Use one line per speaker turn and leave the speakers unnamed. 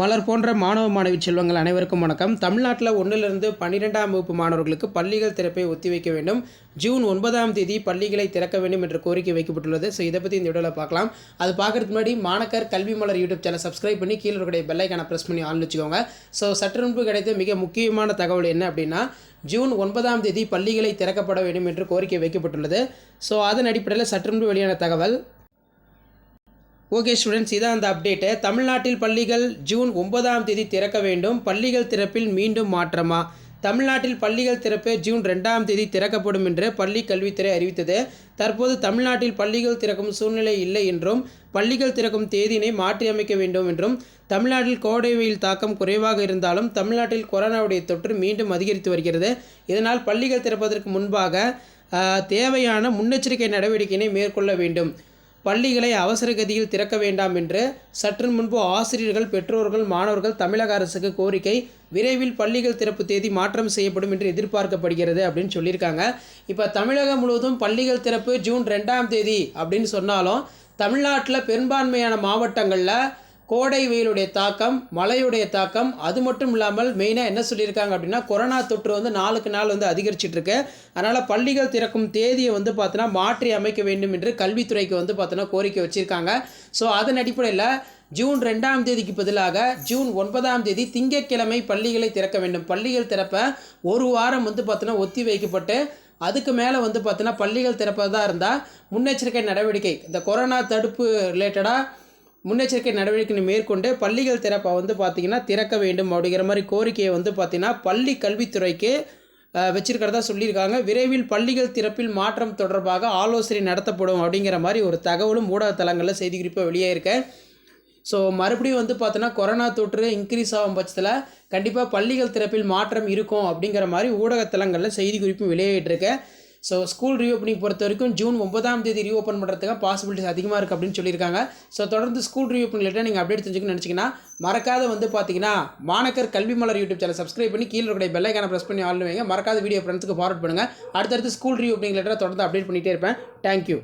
மலர் போன்ற மாணவ மாணவி செல்வங்கள் அனைவருக்கும் வணக்கம். தமிழ்நாட்டில் ஒன்றிலிருந்து பன்னிரெண்டாம் வகுப்பு மாணவர்களுக்கு பள்ளிகள் திறப்பை ஒத்திவைக்க வேண்டும். ஜூன் ஒன்பதாம் தேதி பள்ளிகளை திறக்க வேண்டும் என்ற கோரிக்கை வைக்கப்பட்டுள்ளது. ஸோ இதை பற்றி இந்த வீடியோவில் பார்க்கலாம். அது பார்க்கறதுக்கு முன்னாடி மாணக்கர் கல்வி மலர் யூடியூப் சேனல் சப்ஸ்கிரைப் பண்ணி கீழே இருக்கிற பெல்லைக்கான ப்ரெஸ் பண்ணி ஆன் வச்சுக்கோங்க. ஸோ சற்றுமுன்பு கிடைத்த மிக முக்கியமான தகவல் என்ன அப்படின்னா ஜூன் ஒன்பதாம் தேதி பள்ளிகளை திறக்கப்பட வேண்டும் என்று கோரிக்கை வைக்கப்பட்டுள்ளது. ஸோ அதன் அடிப்படையில் சற்றுமுன்பு வெளியான தகவல் ஓகே ஸ்டூடெண்ட்ஸ் இதான் அந்த அப்டேட்டு தமிழ்நாட்டில் பள்ளிகள் ஜூன் ஒன்பதாம் தேதி திறக்க வேண்டும். பள்ளிகள் திறப்பில் மீண்டும் மாற்றமா? தமிழ்நாட்டில் பள்ளிகள் திறப்பு ஜூன் ரெண்டாம் தேதி திறக்கப்படும் என்று பள்ளி கல்வித்துறை அறிவித்தது. தற்போது தமிழ்நாட்டில் பள்ளிகள் திறக்கும் சூழ்நிலை இல்லை என்றும் பள்ளிகள் திறக்கும் தேதியினை மாற்றியமைக்க வேண்டும் என்றும் தமிழ்நாட்டில் கோடை வெயில் தாக்கம் குறைவாக இருந்தாலும் தமிழ்நாட்டில் கொரோனாவுடைய தொற்று மீண்டும் அதிகரித்து வருகிறது. இதனால் பள்ளிகள் திறப்பதற்கு முன்பாக தேவையான முன்னெச்சரிக்கை நடவடிக்கையினை மேற்கொள்ள வேண்டும். பள்ளிகளை அவசர கதியில் திறக்க வேண்டாம் என்று சற்று முன்பு ஆசிரியர்கள் பெற்றோர்கள் மாணவர்கள் தமிழக அரசுக்கு கோரிக்கை விரைவில் பள்ளிகள் திறப்பு தேதி மாற்றம் செய்யப்படும் என்று எதிர்பார்க்கப்படுகிறது அப்படின்னு சொல்லியிருக்காங்க. இப்போ தமிழகம் முழுவதும் பள்ளிகள் திறப்பு ஜூன் ரெண்டாம் தேதி அப்படின்னு சொன்னாலும் தமிழ்நாட்டில் பெரும்பான்மையான மாவட்டங்களில் கோடை வெயிலுடைய தாக்கம் மழையுடைய தாக்கம் அது மட்டும் இல்லாமல் மெயினாக என்ன சொல்லியிருக்காங்க அப்படின்னா கொரோனா தொற்று வந்து நாளுக்கு நாள் வந்து அதிகரிச்சிட்டு இருக்கு அதனால் பள்ளிகள் திறக்கும் தேதியை வந்து பார்த்தோன்னா மாற்றி அமைக்க வேண்டும் என்று கல்வித்துறைக்கு வந்து பார்த்தோன்னா கோரிக்கை வச்சுருக்காங்க. ஸோ அதன் அடிப்படையில் ஜூன் ரெண்டாம் தேதிக்கு பதிலாக ஜூன் ஒன்பதாம் தேதி திங்கட்கிழமை பள்ளிகளை திறக்க வேண்டும். பள்ளிகள் திறப்ப ஒரு வாரம் வந்து பார்த்தோன்னா ஒத்தி வைக்கப்பட்டு அதுக்கு மேலே வந்து பார்த்தோன்னா பள்ளிகள் திறப்பதாக இருந்தால் முன்னெச்சரிக்கை நடவடிக்கை. இந்த கொரோனா தடுப்பு ரிலேட்டடாக முன்னெச்சரிக்கை நடவடிக்கை மேற்கொண்டு பள்ளிகள் திறப்பை வந்து பார்த்திங்கன்னா திறக்க வேண்டும் அப்படிங்கிற மாதிரி கோரிக்கையை வந்து பார்த்திங்கன்னா பள்ளி கல்வித்துறைக்கு அஹ், வச்சிருக்கிறதா சொல்லியிருக்காங்க. விரைவில் பள்ளிகள் திறப்பில் மாற்றம் தொடர்பாக ஆலோசனை நடத்தப்படும் அப்படிங்கிற மாதிரி ஒரு தகவலும் ஊடகத்தலங்களில் செய்தி குறிப்பாக வெளியே இருக்கு. ஸோ மறுபடியும் வந்து பார்த்தோன்னா கொரோனா தொற்று இன்க்ரீஸ் ஆகும் பட்சத்தில் கண்டிப்பாக பள்ளிகள் திறப்பில் மாற்றம் இருக்கும் அப்படிங்கிற மாதிரி ஊடகத்தலங்களில் செய்திக்குறிப்பும் குறிப்பும் ஸோ ஸ்கூல் ரீஓப்பனிங் பொறுத்த வரைக்கும் ஜூன் ஒன்பதாம் தேதி ரீஓப்பன் பண்ணுறதுக்கு பாசிபிலிட்டிஸ் அதிகமாக இருக்குது அப்படின்னு சொல்லியிருக்காங்க. ஸோ தொடர்ந்து ஸ்கூல் ரீஓப்பனிங் ரிலேட்டாக நீங்கள் அப்டேட் தெரிஞ்சுக்கணும்னு நினச்சிங்கன்னா மறக்காத வந்து பார்த்தீங்கன்னா மாணக்கர் கல்வி மலர் யூடியூப் சேனல் சப்ஸ்கிரைப் பண்ணி கீழே இருக்கிற பெல்லைக்கான ப்ரெஸ் பண்ணி ஆள் வைங்க. மறக்காத வீடியோ ஃப்ரெண்ட்ஸுக்கு ஃபார்வர்ட் பண்ணுங்கள் அடுத்தடுத்து ஸ்கூல் ரீஓப்பனிங் ரிலேட்டாக தொடர்ந்து அப்டேட் பண்ணிகிட்டே இருப்பேன். தேங்க்யூ